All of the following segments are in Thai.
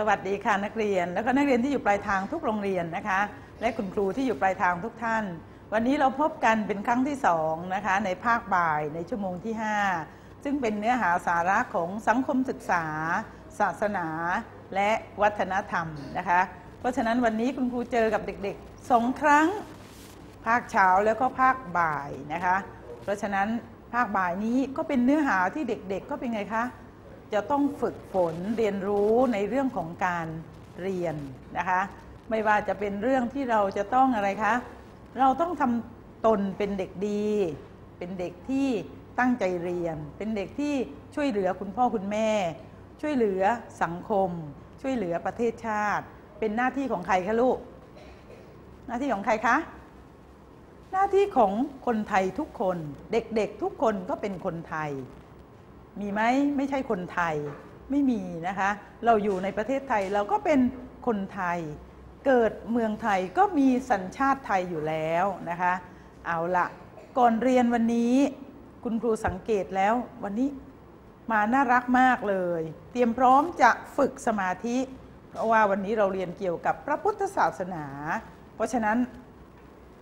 สวัสดีค่ะนักเรียน แล้วก็นักเรียนที่อยู่ปลายทางทุกโรงเรียนนะคะ และคุณครูที่อยู่ปลายทางทุกท่าน วันนี้เราพบกันเป็นครั้งที่สองนะคะในภาคบ่ายในชั่วโมงที่ 5 ซึ่งเป็นเนื้อหาสาระของสังคมศึกษา ศาสนา และวัฒนธรรมนะคะ เพราะฉะนั้นวันนี้คุณครูเจอกับเด็กๆสองครั้ง ภาคเช้าแล้วก็ภาคบ่ายนะคะ เพราะฉะนั้นภาคบ่ายนี้ก็เป็นเนื้อหาที่เด็กๆ ก็เป็นไงคะ จะต้องฝึกฝนเรียนรู้ในเรื่องของการเรียนนะคะ ไม่ว่าจะเป็นเรื่องที่เราจะต้องอะไรคะ เราต้องทำตนเป็นเด็กดี เป็นเด็กที่ตั้งใจเรียน เป็นเด็กที่ช่วยเหลือคุณพ่อคุณแม่ ช่วยเหลือสังคม ช่วยเหลือประเทศชาติ เป็นหน้าที่ของใครคะลูก หน้าที่ของใครคะหน้าที่ของคนไทยทุกคน เด็กๆทุกคนก็เป็นคนไทย มีไหมไม่ใช่คนไทยไม่มีนะคะ เราอยู่ในประเทศไทยเราก็เป็นคนไทย เกิดเมืองไทยก็มีสัญชาติไทยอยู่แล้วนะคะ เอาละก่อนเรียนวันนี้ คุณครูสังเกตแล้ววันนี้มาน่ารักมากเลย เตรียมพร้อมจะฝึกสมาธิ เพราะว่าวันนี้เราเรียนเกี่ยวกับพระพุทธศาสนา เพราะฉะนั้น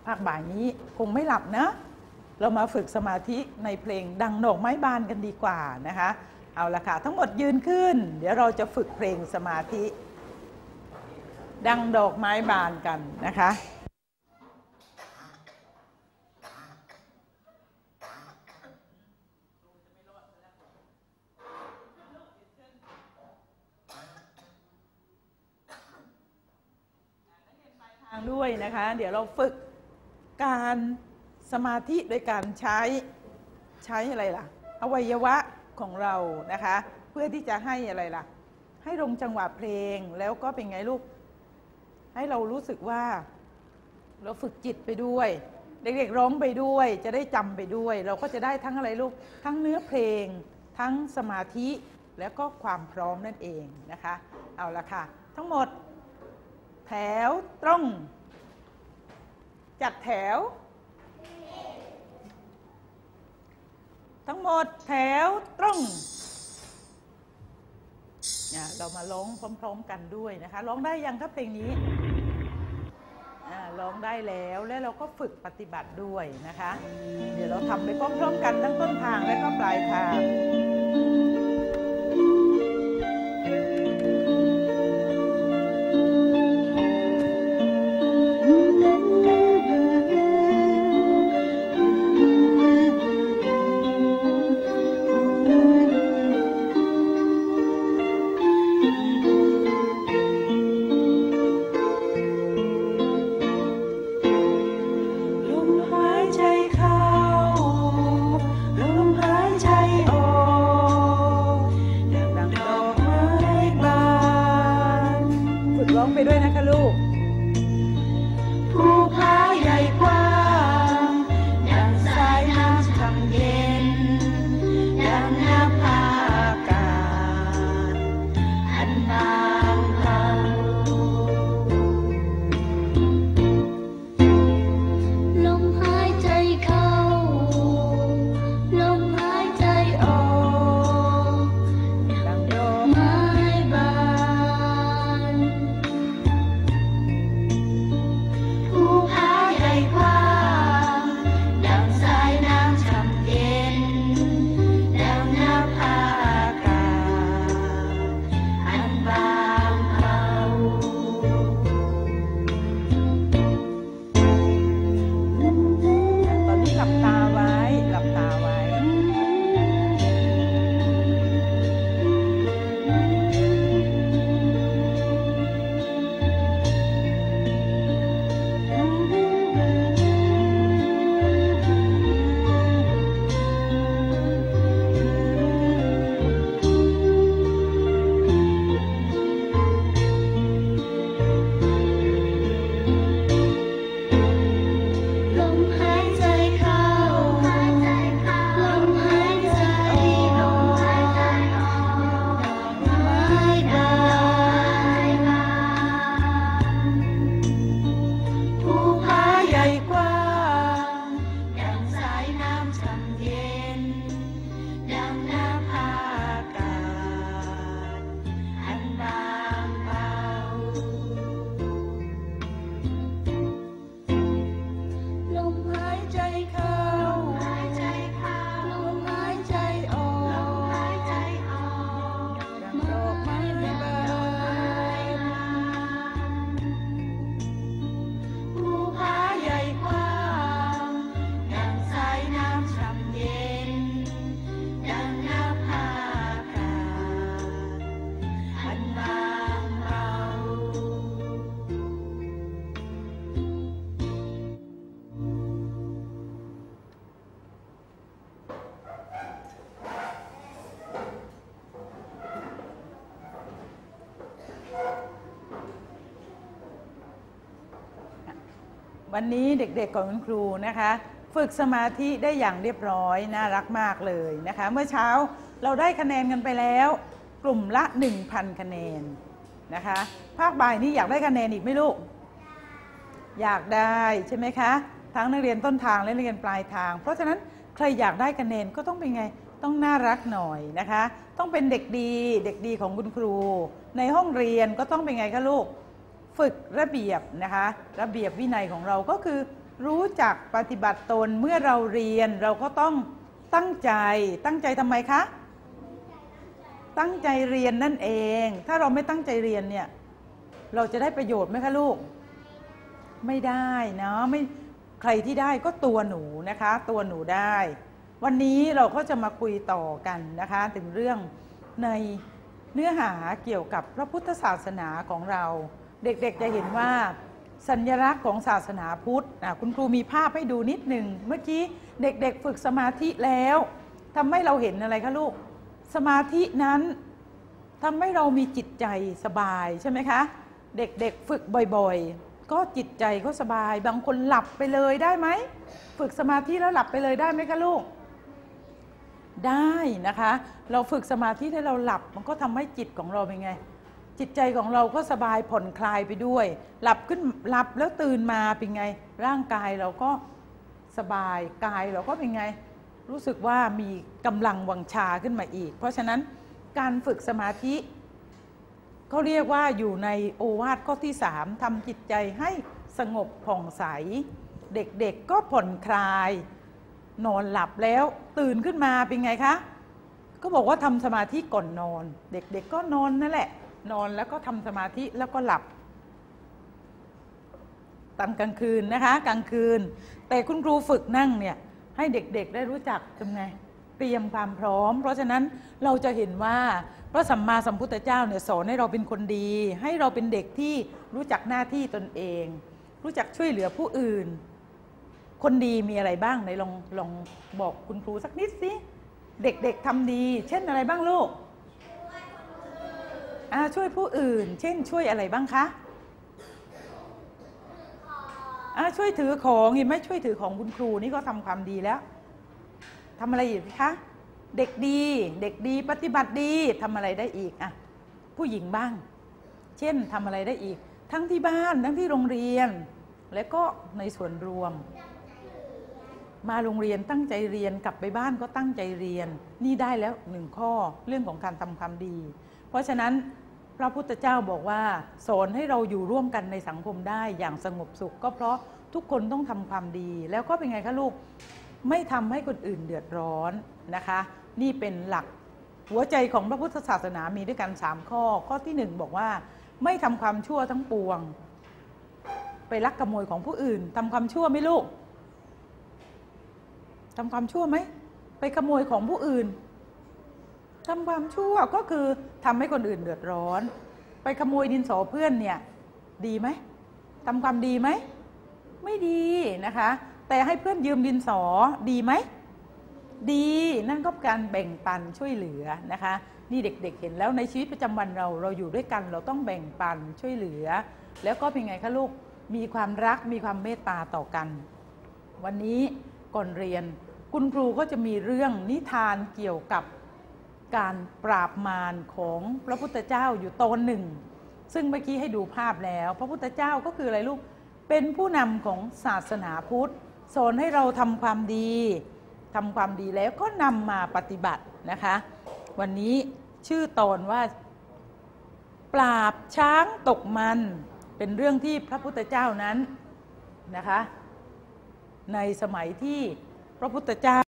ภาคบ่ายนี้คงไม่หลับนะ เรามาฝึกสมาธิในเพลงดังดอกไม้บานกันดีกว่านะคะ เอาละค่ะ ทั้งหมดยืนขึ้น เดี๋ยวเราจะฝึกเพลงสมาธิ ดังดอกไม้บานกันนะคะทางด้วยนะคะ เดี๋ยวเราฝึกการ สมาธิโดยการใช้ใช้อะไรล่ะ อวัยวะของเรานะคะ เพื่อที่จะให้อะไรล่ะ ให้ลงจังหวะเพลงแล้วก็เป็นไงลูก ให้เรารู้สึกว่า เราฝึกจิตไปด้วย เด็กๆร้องไปด้วย จะได้จำไปด้วย เราก็จะได้ทั้งอะไรลูก ทั้งเนื้อเพลง ทั้งสมาธิแล้วก็ความพร้อมนั่นเองนะคะ เอาละค่ะ ทั้งหมด แถวตรง จัดแถว ทั้งหมดแถวตรงอ่ยเรามาร้องพร้อม ๆ กันด้วยนะคะร้องได้ยังครับเพลงนี้ร้องได้แล้วและเราก็ฝึกปฏิบัติด้วยนะคะ เดี๋ยวเราทำไปพร้อม ๆ กันทั้งต้นทางและก็ปลายทาง องไปด้วยนะคะลูก วันนี้เด็กๆของคุณครูนะคะ ฝึกสมาธิได้อย่างเรียบร้อยน่ารักมากเลยนะคะ เมื่อเช้าเราได้คะแนนกันไปแล้ว กลุ่มละ 1,000 คะแนนนะคะ ภาคบ่ายนี้อยากได้คะแนนอีกไหมลูก อยากได้ใช่ไหมคะ ทั้งนักเรียนต้นทางและนักเรียนปลายทาง เพราะฉะนั้นใครอยากได้คะแนนก็ต้องเป็นไงต้องน่ารักหน่อยนะคะ ต้องเป็นเด็กดีเด็กดีของคุณครู ในห้องเรียนก็ต้องเป็นไงคะลูก ฝึกระเบียบนะคะระเบียบวินัยของเราก็คือ รู้จักปฏิบัติตนเมื่อเราเรียนเราก็ต้องตั้งใจ ตั้งใจทำไมคะ ตั้งใจเรียนนั่นเอง ถ้าเราไม่ตั้งใจเรียนเนี่ยเราจะได้ประโยชน์ไหมคะลูก ไม่ได้นะไม่ใครที่ได้ก็ตัวหนูนะคะ ตัวหนูได้ วันนี้เราก็จะมาคุยต่อกันนะคะ ถึงเรื่องในเนื้อหาเกี่ยวกับพระพุทธศาสนาของเรา เด็กๆจะเห็นว่าสัญลักษณ์ของศาสนาพุทธคุณครูมีภาพให้ดูนิดหนึ่งเมื่อกี้เด็กๆฝึกสมาธิแล้วทำให้เราเห็นอะไรคะลูก สมาธินั้นทำให้เรามีจิตใจสบายใช่ไหมคะ เด็กๆฝึกบ่อยๆ ก็จิตใจก็สบาย บางคนหลับไปเลยได้ไหม ฝึกสมาธิแล้วหลับไปเลยได้ไหมคะลูก ได้นะคะ เราฝึกสมาธิให้เราหลับ มันก็ทำให้จิตของเราเป็นไง จิตใจของเราก็สบายผ่อนคลายไปด้วย หลับขึ้นหลับแล้วตื่นมาเป็นไง ร่างกายเราก็สบายกายเราก็เป็นไง รู้สึกว่ามีกำลังวังชาขึ้นมาอีก เพราะฉะนั้นการฝึกสมาธิเขาเรียกว่าอยู่ในโอวาทข้อที่3ทำจิตใจให้สงบผ่องใส เด็กๆก็ผ่อนคลาย นอนหลับแล้วตื่นขึ้นมาเป็นไงคะ ก็บอกว่าทำสมาธิก่อนนอน เด็กๆก็นอนนั่นแหละ นอนแล้วก็ทำสมาธิแล้วก็หลับตอนกลางคืนนะคะ กลางคืน แต่คุณครูฝึกนั่งเนี่ยให้เด็กๆได้รู้จักทำไงเตรียมความพร้อม เพราะฉะนั้นเราจะเห็นว่าพระสัมมาสัมพุทธเจ้าเนี่ยสอนให้เราเป็นคนดี ให้เราเป็นเด็กที่รู้จักหน้าที่ตนเอง รู้จักช่วยเหลือผู้อื่น คนดีมีอะไรบ้างไหนลองลองบอกคุณครูสักนิดสิเด็กๆทำดี เช่นอะไรบ้างลูก ช่วยผู้อื่น เช่นช่วยอะไรบ้างคะช่วยถือของเห็นไหมช่วยถือของคุณครูนี่ก็ทำความดีแล้วทำอะไรอีกคะเด็กดี เด็กดีปฏิบัติดีทำอะไรได้อีกอะผู้หญิงบ้าง เช่นทำอะไรได้อีก ทั้งที่บ้านทั้งที่โรงเรียน และก็ในส่วนรวม มาโรงเรียนตั้งใจเรียนกลับไปบ้านก็ตั้งใจเรียน นี่ได้แล้วหนึ่งข้อเรื่องของการทำความดี เพราะฉะนั้นพระพุทธเจ้าบอกว่า สอนให้เราอยู่ร่วมกันในสังคมได้อย่างสงบสุข ก็เพราะทุกคนต้องทำความดี แล้วก็เป็นไงคะลูกไม่ทำให้คนอื่นเดือดร้อนนะคะ นี่เป็นหลักหัวใจของพระพุทธศาสนามีด้วยกัน 3 ข้อ ข้อที่ 1 บอกว่า ไม่ทำความชั่วทั้งปวง ไปลักขโมยของผู้อื่นทำความชั่วไหมลูก ทำความชั่วไหมไปขโมยของผู้อื่นทำความชั่วก็คือทำให้คนอื่นเดือดร้อน ไปขโมยดินสอเพื่อนเนี่ยดีไหมทำความดีไหมไม่ดีนะคะ แต่ให้เพื่อนยืมดินสอดีไหมดีนั่นก็การแบ่งปันช่วยเหลือนะคะ นี่เด็กๆเห็นแล้วในชีวิตประจำวันเราเราอยู่ด้วยกันเราต้องแบ่งปันช่วยเหลือ แล้วก็เป็นไงคะลูกมีความรักมีความเมตตาต่อกัน วันนี้ก่อนเรียน คุณครูก็จะมีเรื่องนิทานเกี่ยวกับการปราบมารของพระพุทธเจ้าอยู่ตอนหนึ่ง ซึ่งเมื่อกี้ให้ดูภาพแล้ว พระพุทธเจ้าก็คืออะไรลูก เป็นผู้นำของศาสนาพุทธสอนให้เราทำความดีทำความดีแล้วก็นำมาปฏิบัตินะคะ วันนี้ชื่อตอนว่า ปราบช้างตกมัน เป็นเรื่องที่พระพุทธเจ้านั้นนะคะ ในสมัยที่ พระพุทธเจ้า